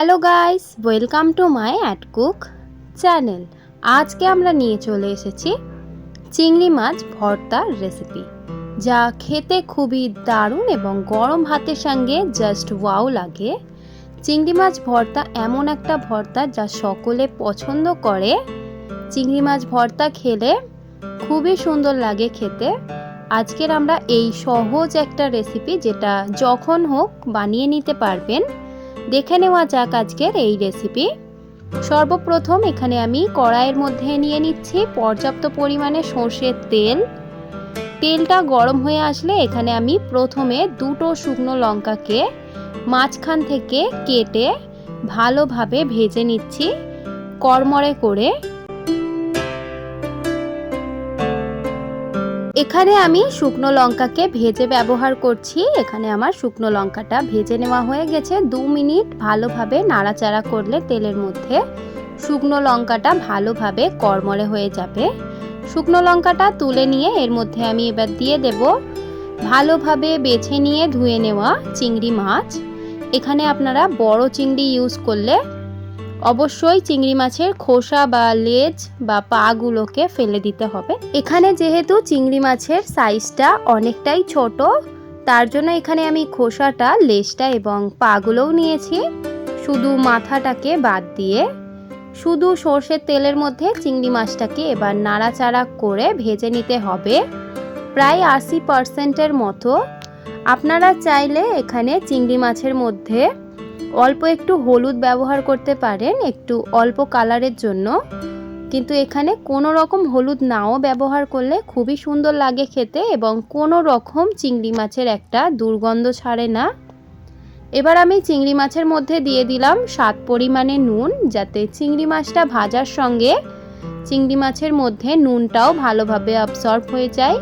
Hello guys welcome to my at cook channel আজকে আমরা নিয়ে চলে এসেছি চিংড়ি মাছ ভর্তার রেসিপি যা খেতে খুবই দারুণ এবং গরম ভাতের সঙ্গে জাস্ট ওয়াও লাগে। চিংড়ি মাছ ভর্তা এমন একটা ভর্তা যা সকলে পছন্দ করে। চিংড়ি মাছ ভর্তা খেলে খুবই সুন্দর লাগে খেতে। আজকের আমরা এই সহজ একটা রেসিপি যেটা যখন হোক বানিয়ে নিতে পারবেন। দেখে নেওয়া যাক আজকের এই রেসিপি সর্বপ্রথম এখানে আমি কড়াইয়ের মধ্যে নিয়ে নিচ্ছি পর্যাপ্ত পরিমাণে সর্ষের তেল। তেলটা গরম হয়ে আসলে এখানে আমি প্রথমে দুটো শুকনো লঙ্কাকে মাঝখান থেকে কেটে ভালোভাবে ভেজে নিচ্ছি। কড়মড়ে করে এখানে আমি শুকনো লঙ্কাকে ভেজে ব্যবহার করছি। এখানে আমার শুকনো লঙ্কাটা ভেজে নেওয়া হয়ে গেছে। দু মিনিট ভালোভাবে নাড়াচাড়া করলে তেলের মধ্যে শুকনো লঙ্কাটা ভালোভাবে কড়মড়ে হয়ে যাবে। শুকনো লঙ্কাটা তুলে নিয়ে এর মধ্যে আমি এবার দিয়ে দেব ভালোভাবে বেছে নিয়ে ধুয়ে নেওয়া চিংড়ি মাছ। এখানে আপনারা বড় চিংড়ি ইউজ করলে অবশ্যই চিংড়ি মাছের খোসা বা লেজ বা পাগুলোকে ফেলে দিতে হবে। এখানে যেহেতু চিংড়ি মাছের সাইজটা অনেকটাই ছোট, তার জন্য এখানে আমি খোসাটা, লেজটা এবং পাগুলোও নিয়েছি। শুধু মাথাটাকে বাদ দিয়ে শুধু সর্ষের তেলের মধ্যে চিংড়ি মাছটাকে এবার নাড়াচাড়া করে ভেজে নিতে হবে। প্রায় আশি পার্সেন্টের মতো। আপনারা চাইলে এখানে চিংড়ি মাছের মধ্যে অল্প একটু হলুদ ব্যবহার করতে পারেন, একটু অল্প কালারের জন্য। কিন্তু এখানে কোনো রকম হলুদ নাও ব্যবহার করলে খুবই সুন্দর লাগে খেতে এবং কোনো রকম চিংড়ি মাছের একটা দুর্গন্ধ ছাড়ে না। এবার আমি চিংড়ি মাছের মধ্যে দিয়ে দিলাম স্বাদ পরিমাণে নুন, যাতে চিংড়ি মাছটা ভাজার সঙ্গে চিংড়ি মাছের মধ্যে নুনটাও ভালোভাবে অবসর্ব হয়ে যায়।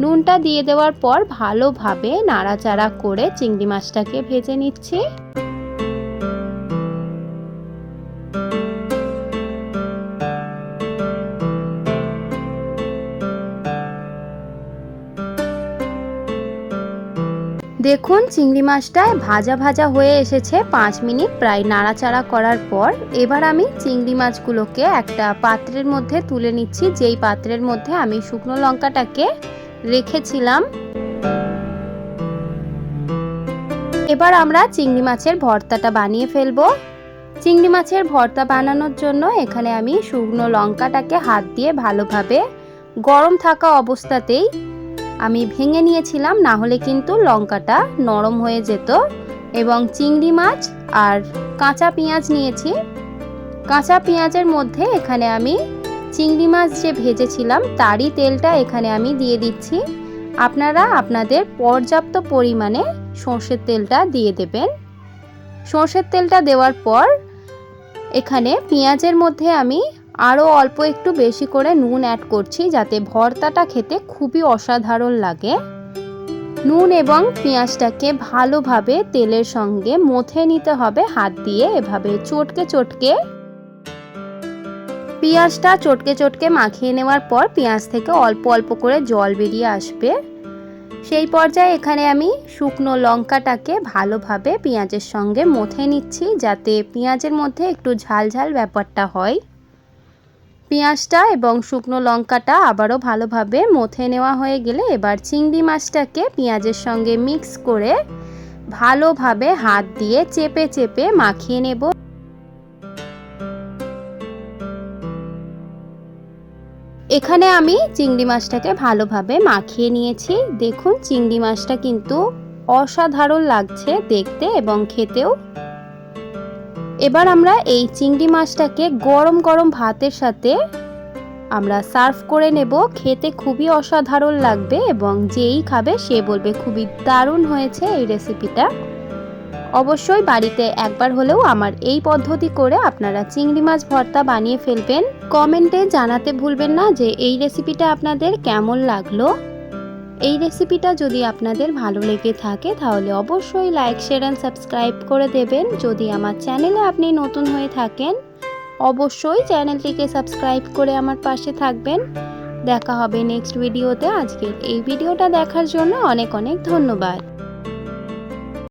নুনটা দিয়ে দেওয়ার পর ভালোভাবে নাড়াচাড়া করে চিংড়ি মাছটাকে ভেজে নিচ্ছি। দেখুন, চিংড়ি মাছটায় ভাজা ভাজা হয়ে এসেছে পাঁচ মিনিট প্রায় নাড়াচাড়া করার পর। এবার আমি চিংড়ি মাছগুলোকে একটা পাত্রের মধ্যে তুলে নিচ্ছি। যেই পাত্রের মধ্যে আমি শুকনো লঙ্কাটাকে রেখেছিলাম। এবার আমরা চিংড়ি মাছের ভর্তাটা বানিয়ে ফেলব। চিংড়ি মাছের ভর্তা বানানোর জন্য এখানে আমি শুকনো লঙ্কাটাকে হাত দিয়ে ভালোভাবে গরম থাকা অবস্থাতেই আমি ভেঙে নিয়েছিলাম না হলে কিন্তু লঙ্কাটা নরম হয়ে যেত। এবং চিংড়ি মাছ আর কাঁচা পেঁয়াজ নিয়েছি। কাঁচা পেঁয়াজের মধ্যে এখানে আমি চিংড়ি মাছ যে ভেজেছিলাম, তারই তেলটা এখানে আমি দিয়ে দিচ্ছি। আপনারা আপনাদের পর্যাপ্ত পরিমাণে সর্ষের তেলটা দিয়ে দেবেন। সর্ষের তেলটা দেওয়ার পর এখানে পেঁয়াজের মধ্যে আমি আরও অল্প একটু বেশি করে নুন অ্যাড করছি যাতে ভর্তাটা খেতে খুবই অসাধারণ লাগে। নুন এবং পেঁয়াজটাকে ভালোভাবে তেলের সঙ্গে মথে নিতে হবে হাত দিয়ে এভাবে চটকে চটকে। পেঁয়াজটা চটকে চটকে মাখিয়ে নেওয়ার পর পেঁয়াজ থেকে অল্প অল্প করে জল বেরিয়ে আসবে। সেই পর্যায়ে এখানে আমি শুকনো লঙ্কাটাকে ভালোভাবে পেঁয়াজের সঙ্গে মথে নিচ্ছি যাতে পেঁয়াজের মধ্যে একটু ঝাল ঝাল ব্যাপারটা হয়। পেঁয়াজটা এবং শুকনো লঙ্কাটা আবারও ভালোভাবে মথে নেওয়া হয়ে গেলে এবার চিংড়ি মাছটাকে পেঁয়াজের সঙ্গে মিক্স করে ভালোভাবে হাত দিয়ে চেপে চেপে মাখিয়ে নেব। এখানে আমি চিংড়ি মাছটাকে ভালোভাবে মাখিয়ে নিয়েছি। দেখুন, চিংড়ি মাছটা কিন্তু অসাধারণ লাগছে দেখতে এবং খেতেও এবার আমরা এই চিংড়ি মাছটাকে গরম গরম ভাতের সাথে আমরা সার্ভ করে নেব। খেতে খুবই অসাধারণ লাগবে এবং যেই খাবে সে বলবে, খুবই দারুণ হয়েছে এই রেসিপিটা অবশ্যই বাড়িতে একবার হলেও আমার এই পদ্ধতি করে আপনারা চিংড়ি মাছ ভর্তা বানিয়ে ফেলবেন। কমেন্টে জানাতে ভুলবেন না যে এই রেসিপিটা আপনাদের কেমন লাগল। এই রেসিপিটা যদি আপনাদের ভালো লেগে থাকে, তাহলে অবশ্যই লাইক শেয়ার অ্যান্ড সাবস্ক্রাইব করে দেবেন। যদি আমার চ্যানেলে আপনি নতুন হয়ে থাকেন, অবশ্যই চ্যানেলটিকে সাবস্ক্রাইব করে আমার পাশে থাকবেন। দেখা হবে নেক্সট ভিডিওতে আজকের এই ভিডিওটা দেখার জন্য অনেক অনেক ধন্যবাদ।